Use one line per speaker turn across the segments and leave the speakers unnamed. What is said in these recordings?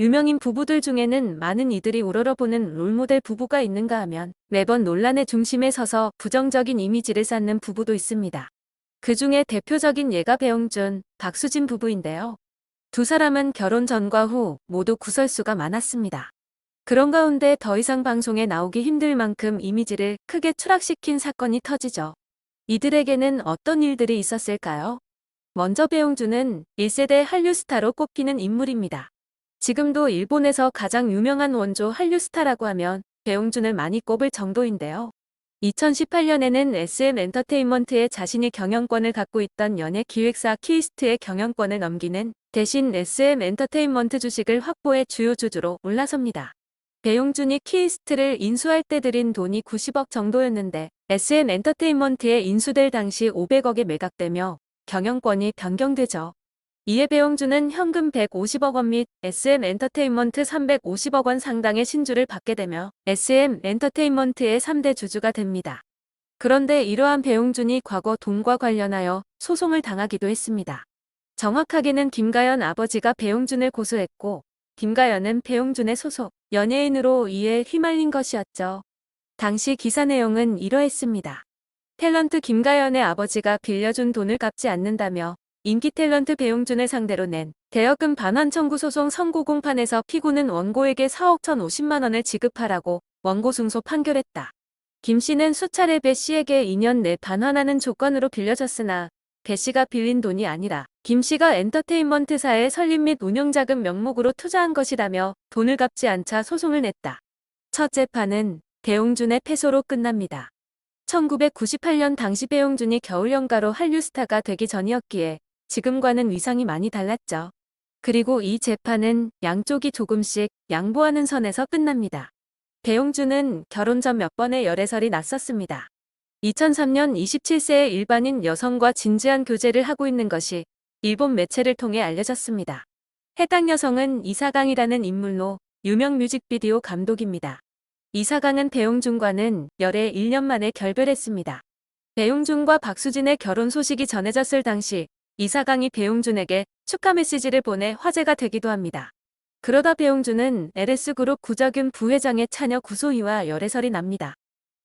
유명인 부부들 중에는 많은 이들이 우러러보는 롤모델 부부가 있는가 하면 매번 논란의 중심에 서서 부정적인 이미지를 쌓는 부부도 있습니다. 그 중에 대표적인 예가 배용준, 박수진 부부인데요. 두 사람은 결혼 전과 후 모두 구설수가 많았습니다. 그런 가운데 더 이상 방송에 나오기 힘들 만큼 이미지를 크게 추락시킨 사건이 터지죠. 이들에게는 어떤 일들이 있었을까요? 먼저 배용준은 1세대 한류 스타로 꼽히는 인물입니다. 지금도 일본에서 가장 유명한 원조 한류 스타라고 하면 배용준을 많이 꼽을 정도인데요. 2018년에는 SM 엔터테인먼트에 자신이 경영권을 갖고 있던 연예 기획사 키스트의 경영권을 넘기는 대신 SM 엔터테인먼트 주식을 확보해 주요 주주로 올라섭니다. 배용준이 키스트를 인수할 때 들인 돈이 90억 정도였는데 SM 엔터테인먼트에 인수될 당시 500억에 매각되며 경영권이 변경되죠. 이에 배용준은 현금 150억 원 및 SM 엔터테인먼트 350억 원 상당의 신주를 받게 되며 SM 엔터테인먼트의 3대 주주가 됩니다. 그런데 이러한 배용준이 과거 돈과 관련하여 소송을 당하기도 했습니다. 정확하게는 김가연 아버지가 배용준을 고소했고 김가연은 배용준의 소속 연예인으로 이에 휘말린 것이었죠. 당시 기사 내용은 이러했습니다. 탤런트 김가연의 아버지가 빌려준 돈을 갚지 않는다며 인기 탤런트 배용준을 상대로 낸 대여금 반환 청구 소송 선고 공판에서 피고는 원고에게 4억 1,050만 원을 지급하라고 원고 승소 판결했다. 김 씨는 수차례 배 씨에게 2년 내 반환하는 조건으로 빌려줬으나 배 씨가 빌린 돈이 아니라 김 씨가 엔터테인먼트사의 설립 및 운영자금 명목으로 투자한 것이라며 돈을 갚지 않자 소송을 냈다. 첫 재판은 배용준의 패소로 끝납니다. 1998년 당시 배용준이 겨울연가로 한류스타가 되기 전이었기에 지금과는 위상이 많이 달랐죠. 그리고 이 재판은 양쪽이 조금씩 양보하는 선에서 끝납니다. 배용준은 결혼 전 몇 번의 열애설이 났었습니다. 2003년 27세의 일반인 여성과 진지한 교제를 하고 있는 것이 일본 매체를 통해 알려졌습니다. 해당 여성은 이사강이라는 인물로 유명 뮤직비디오 감독입니다. 이사강은 배용준과는 열애 1년 만에 결별했습니다. 배용준과 박수진의 결혼 소식이 전해졌을 당시 이사강이 배용준에게 축하 메시지를 보내 화제가 되기도 합니다. 그러다 배용준은 LS그룹 구자균 부회장의 차녀 구소희와 열애설이 납니다.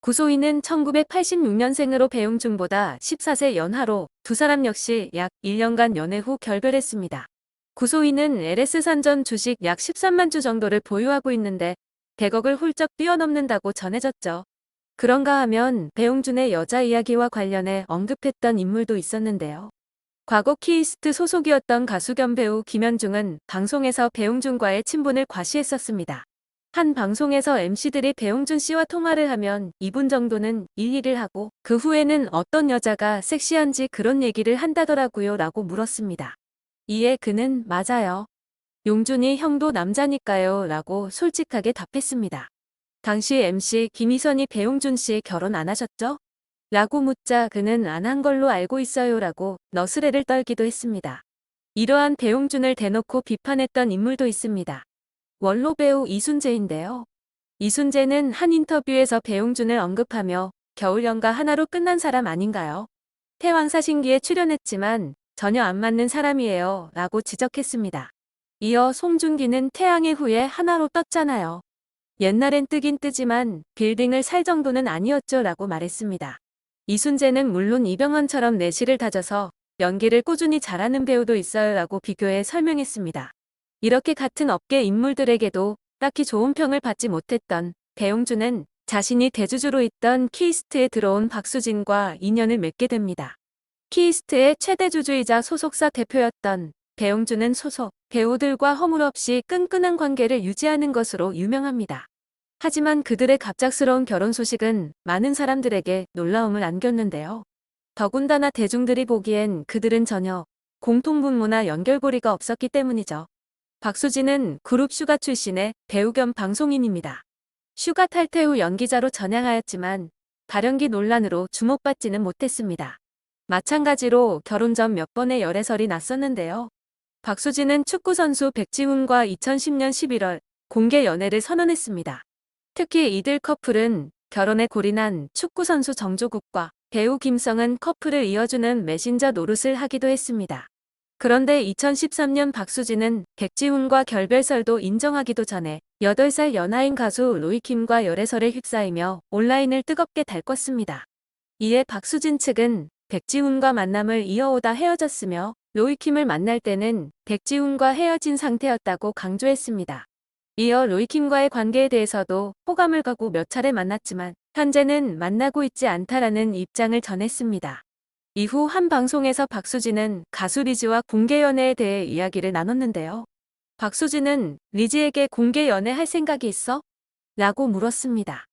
구소희는 1986년생으로 배용준보다 14세 연하로 두 사람 역시 약 1년간 연애 후 결별했습니다. 구소희는 LS산전 주식 약 13만 주 정도를 보유하고 있는데 100억을 훌쩍 뛰어넘는다고 전해졌죠. 그런가 하면 배용준의 여자 이야기와 관련해 언급했던 인물도 있었는데요. 과거 키이스트 소속이었던 가수 겸 배우 김현중은 방송에서 배용준과의 친분을 과시했었습니다. 한 방송에서 MC들이 배용준 씨와 통화를 하면 2분 정도는 일일을 하고 그 후에는 어떤 여자가 섹시한지 그런 얘기를 한다더라고요 라고 물었습니다. 이에 그는 맞아요. 용준이 형도 남자니까요 라고 솔직하게 답했습니다. 당시 MC 김희선이 배용준 씨 결혼 안 하셨죠? 라고 묻자 그는 안 한 걸로 알고 있어요 라고 너스레를 떨기도 했습니다. 이러한 배용준을 대놓고 비판했던 인물도 있습니다. 원로 배우 이순재인데요. 이순재는 한 인터뷰에서 배용준을 언급하며 겨울연가 하나로 끝난 사람 아닌가요? 태왕사신기에 출연했지만 전혀 안 맞는 사람이에요 라고 지적했습니다. 이어 송중기는 태양의 후예 하나로 떴잖아요. 옛날엔 뜨긴 뜨지만 빌딩을 살 정도는 아니었죠 라고 말했습니다. 이순재는 물론 이병헌처럼 내실을 다져서 연기를 꾸준히 잘하는 배우도 있어요 라고 비교해 설명했습니다. 이렇게 같은 업계 인물들에게도 딱히 좋은 평을 받지 못했던 배용준은 자신이 대주주로 있던 키이스트에 들어온 박수진과 인연을 맺게 됩니다. 키이스트의 최대 주주이자 소속사 대표였던 배용준은 소속 배우들과 허물없이 끈끈한 관계를 유지하는 것으로 유명합니다. 하지만 그들의 갑작스러운 결혼 소식은 많은 사람들에게 놀라움을 안겼는데요. 더군다나 대중들이 보기엔 그들은 전혀 공통분모나 연결고리가 없었기 때문이죠. 박수진은 그룹 슈가 출신의 배우 겸 방송인입니다. 슈가 탈퇴 후 연기자로 전향하였지만 발연기 논란으로 주목받지는 못했습니다. 마찬가지로 결혼 전 몇 번의 열애설이 났었는데요. 박수진은 축구선수 백지훈과 2010년 11월 공개 연애를 선언했습니다. 특히 이들 커플은 결혼에 골인한 축구선수 정조국과 배우 김성은 커플을 이어주는 메신저 노릇을 하기도 했습니다. 그런데 2013년 박수진은 백지훈과 결별설도 인정하기도 전에 8살 연하인 가수 로이킴과 열애설에 휩싸이며 온라인을 뜨겁게 달궜습니다. 이에 박수진 측은 백지훈과 만남을 이어오다 헤어졌으며 로이킴을 만날 때는 백지훈과 헤어진 상태였다고 강조했습니다. 이어 로이킴과의 관계에 대해서도 호감을 가고 몇 차례 만났지만 현재는 만나고 있지 않다라는 입장을 전했습니다. 이후 한 방송에서 박수진은 가수 리즈와 공개 연애에 대해 이야기를 나눴는데요. 박수진은 리즈에게 공개 연애할 생각이 있어? 라고 물었습니다.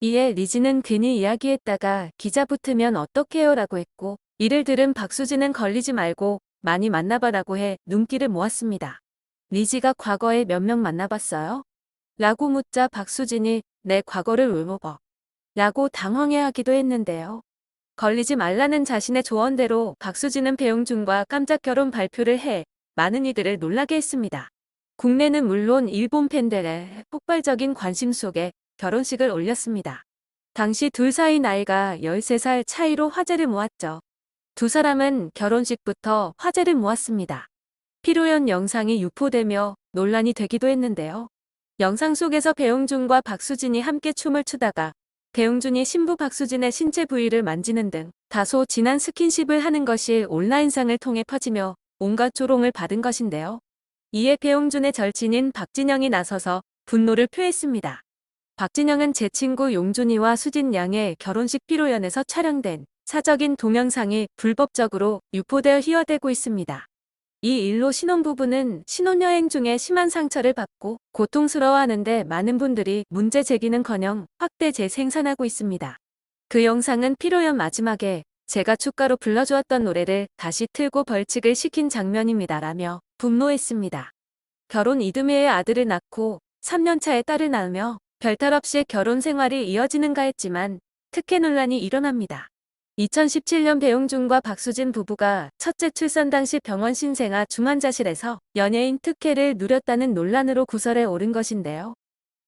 이에 리즈는 괜히 이야기했다가 기자 붙으면 어떡해요 라고 했고 이를 들은 박수진은 걸리지 말고 많이 만나봐라고 해 눈길을 모았습니다. 리즈가 과거에 몇 명 만나봤어요? 라고 묻자 박수진이 내 과거를 왜 먹어? 라고 당황해하기도 했는데요. 걸리지 말라는 자신의 조언대로 박수진은 배용준과 깜짝 결혼 발표를 해 많은 이들을 놀라게 했습니다. 국내는 물론 일본 팬들의 폭발적인 관심 속에 결혼식을 올렸습니다. 당시 둘 사이 나이가 13살 차이로 화제를 모았죠. 두 사람은 결혼식부터 화제를 모았습니다. 피로연 영상이 유포되며 논란이 되기도 했는데요. 영상 속에서 배용준과 박수진이 함께 춤을 추다가 배용준이 신부 박수진의 신체 부위를 만지는 등 다소 진한 스킨십을 하는 것이 온라인상을 통해 퍼지며 온갖 조롱을 받은 것인데요. 이에 배용준의 절친인 박진영이 나서서 분노를 표했습니다. 박진영은 제 친구 용준이와 수진 양의 결혼식 피로연에서 촬영된 사적인 동영상이 불법적으로 유포되어 희화되고 있습니다. 이 일로 신혼부부는 신혼여행 중에 심한 상처를 받고 고통스러워하는데 많은 분들이 문제 제기는커녕 확대 재생산하고 있습니다. 그 영상은 피로연 마지막에 제가 축가로 불러주었던 노래를 다시 틀고 벌칙을 시킨 장면입니다라며 분노했습니다. 결혼 이듬해에 아들을 낳고 3년차에 딸을 낳으며 별탈 없이 결혼 생활이 이어지는가 했지만 특혜 논란이 일어납니다. 2017년 배용준과 박수진 부부가 첫째 출산 당시 병원 신생아 중환자실에서 연예인 특혜를 누렸다는 논란으로 구설에 오른 것인데요.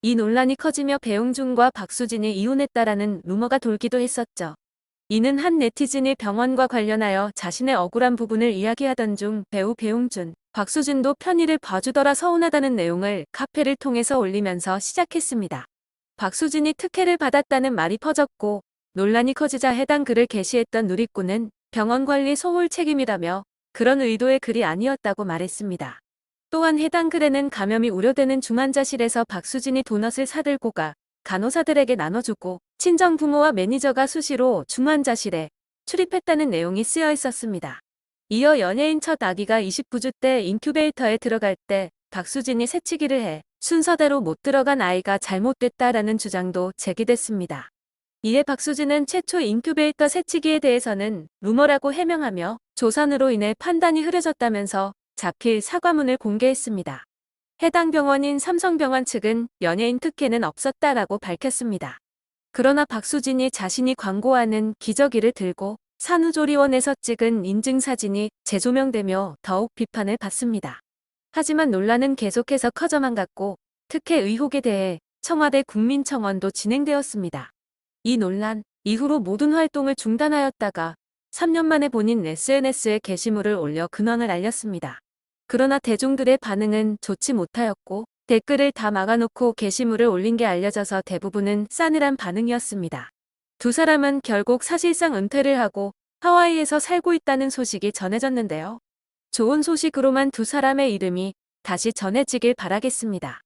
이 논란이 커지며 배용준과 박수진이 이혼했다라는 루머가 돌기도 했었죠. 이는 한 네티즌이 병원과 관련하여 자신의 억울한 부분을 이야기하던 중 배우 배용준, 박수진도 편의를 봐주더라 서운하다는 내용을 카페를 통해서 올리면서 시작했습니다. 박수진이 특혜를 받았다는 말이 퍼졌고 논란이 커지자 해당 글을 게시했던 누리꾼은 병원 관리 소홀 책임이라며 그런 의도의 글이 아니었다고 말했습니다. 또한 해당 글에는 감염이 우려되는 중환자실에서 박수진이 도넛을 사들고 가 간호사들에게 나눠주고 친정 부모와 매니저가 수시로 중환자실에 출입했다는 내용이 쓰여 있었습니다. 이어 연예인 첫 아기가 29주 때 인큐베이터에 들어갈 때 박수진이 새치기를 해 순서대로 못 들어간 아이가 잘못됐다라는 주장도 제기됐습니다. 이에 박수진은 최초 인큐베이터 새치기에 대해서는 루머라고 해명하며 조산으로 인해 판단이 흐려졌다면서 자필 사과문을 공개했습니다. 해당 병원인 삼성병원 측은 연예인 특혜는 없었다라고 밝혔습니다. 그러나 박수진이 자신이 광고하는 기저귀를 들고 산후조리원에서 찍은 인증사진이 재조명되며 더욱 비판을 받습니다. 하지만 논란은 계속해서 커져만 갔고 특혜 의혹에 대해 청와대 국민청원도 진행되었습니다. 이 논란 이후로 모든 활동을 중단하였다가 3년 만에 본인 SNS에 게시물을 올려 근황을 알렸습니다. 그러나 대중들의 반응은 좋지 못하였고 댓글을 다 막아놓고 게시물을 올린 게 알려져서 대부분은 싸늘한 반응이었습니다. 두 사람은 결국 사실상 은퇴를 하고 하와이에서 살고 있다는 소식이 전해졌는데요. 좋은 소식으로만 두 사람의 이름이 다시 전해지길 바라겠습니다.